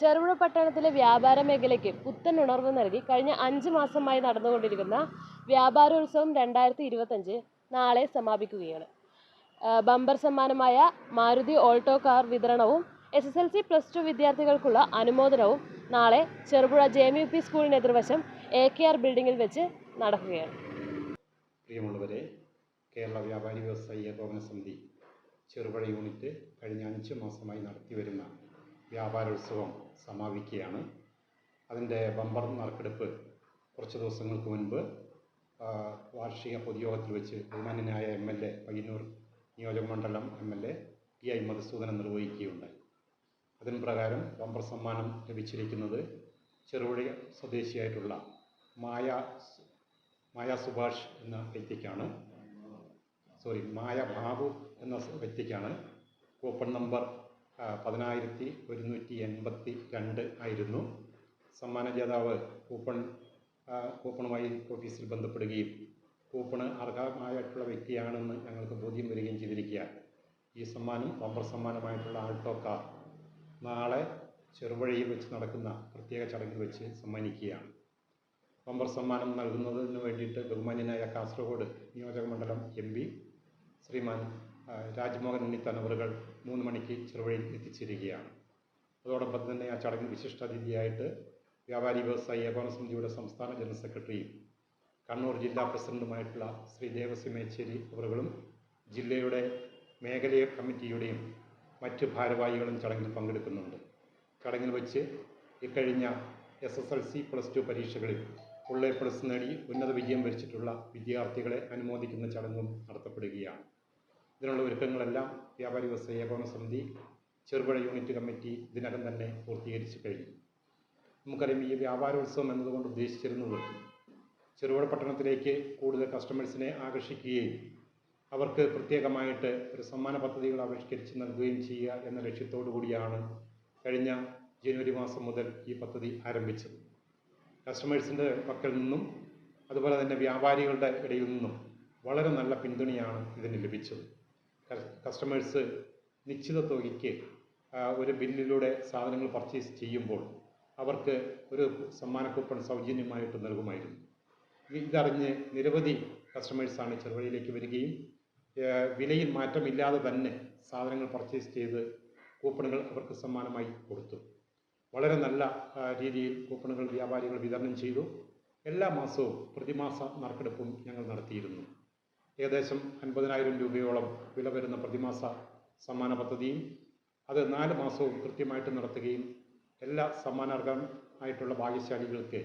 ചെറുപുഴ പട്ടണത്തിലെ വ്യാപാര മേഖലയ്ക്ക് പുത്തൻ ഉണർവ് നൽകി കഴിഞ്ഞ അഞ്ച് മാസമായി നടന്നുകൊണ്ടിരിക്കുന്ന വ്യാപാരോത്സവം രണ്ടായിരത്തി ഇരുപത്തഞ്ച് നാളെ സമാപിക്കുകയാണ്. ബമ്പർ സമ്മാനമായ മാരുതി ഓൾട്ടോ കാർ വിതരണവും S S L C plus two വിദ്യാർത്ഥികൾക്കുള്ള അനുമോദനവും നാളെ Cherupuzha J M U P സ്കൂളിന് എതിർവശം എ കെ ആർ ബിൽഡിങ്ങിൽ വെച്ച് നടക്കുകയാണ്. പ്രിയമുള്ളവരെ കേരള വ്യാപാരി വ്യവസായി ഏകോപന സമിതി ചെറുപുഴ യൂണിറ്റ് കഴിഞ്ഞ അഞ്ച് മാസമായി നടത്തിവരുന്ന വ്യാപാരോത്സവം സമാപിക്കുകയാണ്. അതിന്റെ ബമ്പർ നറുക്കെടുപ്പ് കുറച്ച് ദിവസങ്ങൾക്ക് മുൻപ് വാർഷിക പൊതുയോഗത്തിൽ വെച്ച് ബഹുമാന്യനായ എം എൽ എ പയ്യന്നൂർ നിയോജകമണ്ഡലം M L A P I Madhusudanan നിർവഹിക്കുകയുണ്ടായി. അതിന് പ്രകാരം ബമ്പർ സമ്മാനം ലഭിച്ചിരിക്കുന്നത് ചെറുപുഴ സ്വദേശിയായിട്ടുള്ള മായ മായ സുഭാഷ് എന്ന വ്യക്തിക്കാണ്. സോറി മായ ബാബു എന്ന വ്യക്തിക്കാണ്. കൂപ്പൺ നമ്പർ പതിനായിരത്തി ഒരുന്നൂറ്റി എൺപത്തി രണ്ട് ആയിരുന്നു. സമ്മാന ജേതാവ് കൂപ്പൺ കൂപ്പണുമായി ഓഫീസിൽ ബന്ധപ്പെടുകയും കൂപ്പണ് അർഹമായിട്ടുള്ള വ്യക്തിയാണെന്ന് ഞങ്ങൾക്ക് ബോധ്യം വരികയും ചെയ്തിരിക്കുക. ഈ സമ്മാനം ബമ്പർ സമ്മാനമായിട്ടുള്ള ആൾട്ടോ കാർ നാളെ ചെറുവഴിയിൽ വെച്ച് നടക്കുന്ന പ്രത്യേക ചടങ്ങിൽ വെച്ച് സമ്മാനിക്കുകയാണ്. ബമ്പർ സമ്മാനം നൽകുന്നതിന് വേണ്ടിയിട്ട് ബഹുമാന്യനായ കാസർഗോഡ് നിയോജകമണ്ഡലം എം പി ശ്രീമാൻ രാജ്മോഹൻ ഉണ്ണിത്തനവറുകൾ മൂന്ന് മണിക്ക് ചെറുവഴിയിൽ എത്തിച്ചേരുകയാണ്. അതോടൊപ്പം തന്നെ ആ ചടങ്ങിൽ വിശിഷ്ടാതിഥിയായിട്ട് വ്യാപാരി വ്യവസായി ഏകോപന സമിതിയുടെ സംസ്ഥാന ജനറൽ സെക്രട്ടറിയും കണ്ണൂർ ജില്ലാ പ്രസിഡന്റുമായിട്ടുള്ള ശ്രീ ദേവസ്വം മേച്ചേരി അവറുകളും ജില്ലയുടെ മേഖലയെ കമ്മിറ്റിയുടെയും മറ്റ് ഭാരവാഹികളും ചടങ്ങിൽ പങ്കെടുക്കുന്നുണ്ട്. ചടങ്ങിൽ വച്ച് ഇക്കഴിഞ്ഞ S S L C plus two പരീക്ഷകളിൽ ഫുൾ പ്ലസ് നേടി ഉന്നത വിജയം വരിച്ചിട്ടുള്ള വിദ്യാർത്ഥികളെ അനുമോദിക്കുന്ന ചടങ്ങും നടത്തപ്പെടുകയാണ്. ഇതിനുള്ള ഒരുക്കങ്ങളെല്ലാം വ്യാപാരി വ്യവസായ ഏകോപന സമിതി ചെറുപുഴ യൂണിറ്റ് കമ്മിറ്റി ഇതിനകം തന്നെ പൂർത്തീകരിച്ചു കഴിഞ്ഞു. നമുക്കറിയാം ഈ വ്യാപാരോത്സവം എന്നതുകൊണ്ട് ഉദ്ദേശിച്ചിരുന്നത് ചെറുപുഴ പട്ടണത്തിലേക്ക് കൂടുതൽ കസ്റ്റമേഴ്സിനെ ആകർഷിക്കുകയും അവർക്ക് പ്രത്യേകമായിട്ട് ഒരു സമ്മാന പദ്ധതികൾ ആവിഷ്കരിച്ച് നൽകുകയും ചെയ്യുക എന്ന ലക്ഷ്യത്തോടു കൂടിയാണ് കഴിഞ്ഞ ജനുവരി മാസം മുതൽ ഈ പദ്ധതി ആരംഭിച്ചത്. കസ്റ്റമേഴ്സിന്റെ പക്കൽ നിന്നും അതുപോലെ തന്നെ വ്യാപാരികളുടെ ഇടയിൽ നിന്നും വളരെ നല്ല പിന്തുണയാണ് ഇതിന് ലഭിച്ചത്. കസ്റ്റമേഴ്സ് നിശ്ചിത തുകയ്ക്ക് ഒരു ബില്ലിലൂടെ സാധനങ്ങൾ പർച്ചേസ് ചെയ്യുമ്പോൾ അവർക്ക് ഒരു സമ്മാന കൂപ്പൺ സൗജന്യമായിട്ട് നൽകുമായിരുന്നു. ഇത് ഇതറിഞ്ഞ് നിരവധി കസ്റ്റമേഴ്സാണ് ചെറുവഴിയിലേക്ക് വരികയും വിലയിൽ മാറ്റമില്ലാതെ തന്നെ സാധനങ്ങൾ പർച്ചേസ് ചെയ്ത് കൂപ്പണുകൾ അവർക്ക് സമ്മാനമായി കൊടുത്തു. വളരെ നല്ല രീതിയിൽ കൂപ്പണുകൾ വ്യാപാരികൾ വിതരണം ചെയ്തു. എല്ലാ മാസവും പ്രതിമാസ നറുക്കെടുപ്പും ഞങ്ങൾ നടത്തിയിരുന്നു. ഏകദേശം അൻപതിനായിരം രൂപയോളം വില വരുന്ന പ്രതിമാസ സമ്മാന പദ്ധതിയും അത് നാല് മാസവും കൃത്യമായിട്ട് നടത്തുകയും എല്ലാ സമ്മാനാർഹം ആയിട്ടുള്ള ഭാഗ്യശാലികൾക്ക്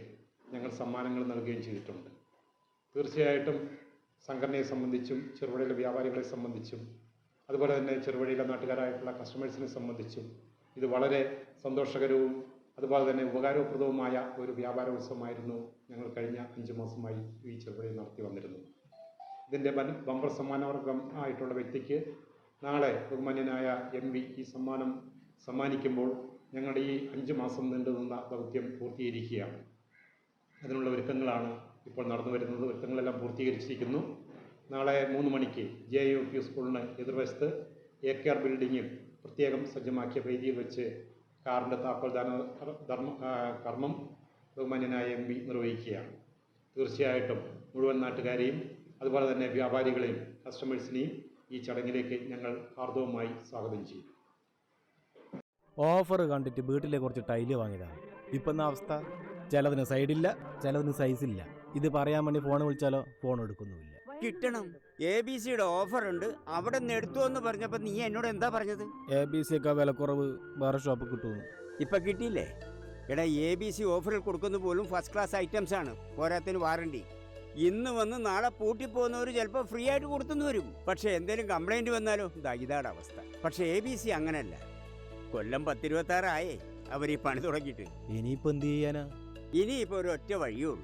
ഞങ്ങൾ സമ്മാനങ്ങൾ നൽകുകയും ചെയ്തിട്ടുണ്ട്. തീർച്ചയായിട്ടും സംഘടനയെ സംബന്ധിച്ചും ചെറുപുഴയിലെ വ്യാപാരികളെ സംബന്ധിച്ചും അതുപോലെ തന്നെ ചെറുപുഴയിലെ നാട്ടുകാരായിട്ടുള്ള കസ്റ്റമേഴ്സിനെ സംബന്ധിച്ചും ഇത് വളരെ സന്തോഷകരവും അതുപോലെ തന്നെ ഉപകാരപ്രദവുമായ ഒരു വ്യാപാരോത്സവമായിരുന്നു ഞങ്ങൾ കഴിഞ്ഞ അഞ്ച് മാസമായി ഈ ചെറുപുഴയിൽ നടത്തി വന്നിരുന്നത്. ഇതിന്റെ ബമ്പർ സമ്മാനവർഗം ആയിട്ടുള്ള വ്യക്തിക്ക് നാളെ ബഹുമാന്യനായ എം വി ഈ സമ്മാനം സമ്മാനിക്കുമ്പോൾ ഞങ്ങളുടെ ഈ അഞ്ച് മാസം നീണ്ടു നിന്ന ദൗത്യം പൂർത്തീകരിക്കുകയാണ്. അതിനുള്ള ഒരുക്കങ്ങളാണ് ഇപ്പോൾ നടന്നു വരുന്നത്. ഒരുക്കങ്ങളെല്ലാം പൂർത്തീകരിച്ചിരിക്കുന്നു. നാളെ മൂന്ന് മണിക്ക് ജെ യു പി സ്കൂളിന് എതിർവശത്ത് എ കെ ആർ ബിൽഡിങ്ങിൽ പ്രത്യേകം സജ്ജമാക്കിയ വേദിയിൽ വെച്ച് കാറിന്റെ താക്കോൽദാന ധർമ്മ കർമ്മം ബഹുമാന്യനായ എം പി നിർവഹിക്കുകയാണ്. തീർച്ചയായിട്ടും മുഴുവൻ നാട്ടുകാരെയും അതുപോലെ തന്നെ വ്യാപാരികളെയും കസ്റ്റമേഴ്സിനെയും ഈ ചടങ്ങിലേക്ക് ഞങ്ങൾ ഹാർദവമായി സ്വാഗതം ചെയ്യും. ഓഫർ കണ്ടിട്ട് വീട്ടിലെ കുറച്ച് ടൈൽ വാങ്ങിയതാണ്. ഇപ്പം എന്ന അവസ്ഥ? ചിലതിന് സൈഡില്ല ചിലതിന് സൈസില്ല ഇത് പറയാൻ വേണ്ടി ഫോൺ വിളിച്ചാലോ? ഫോൺ എടുക്കുന്നുമില്ല. കിട്ടണം. എ ബി സിയുടെ ഓഫർ ഉണ്ട്. അവിടെ നിന്ന് എടുത്തു എന്ന് പറഞ്ഞപ്പോൾ നീ എന്നോട് എന്താ പറഞ്ഞത്? എ ബി സി ഒക്കെ വിലക്കുറവ് വേറെ ഷോപ്പ് കിട്ടുന്നു ഇപ്പൊ കിട്ടിയില്ലേ? എടാ എ ബി സി ഓഫറിൽ കൊടുക്കുന്ന പോലും ഫസ്റ്റ് ക്ലാസ് ഐറ്റംസ് ആണ്. പോരാത്തിന് വാറണ്ടി ഇന്ന് വന്ന് നാളെ പൂട്ടിപ്പോകുന്നവർ ചിലപ്പോൾ ഫ്രീ ആയിട്ട് കൊടുത്തുനിന്ന് വരും. പക്ഷേ എന്തെങ്കിലും കംപ്ലൈന്റ് വന്നാലോ? ഇതാ ഇതാണ് അവസ്ഥ. പക്ഷേ എ ബി സി അങ്ങനല്ല. കൊല്ലം പത്തിരുപത്താറായേ. അവർ ഈ പണി തുടങ്ങിയിട്ട്. ഇനിയിപ്പോൾ എന്ത് ചെയ്യാനാ? ഇനിയിപ്പോൾ ഒരു ഒറ്റ വഴിയുള്ളൂ.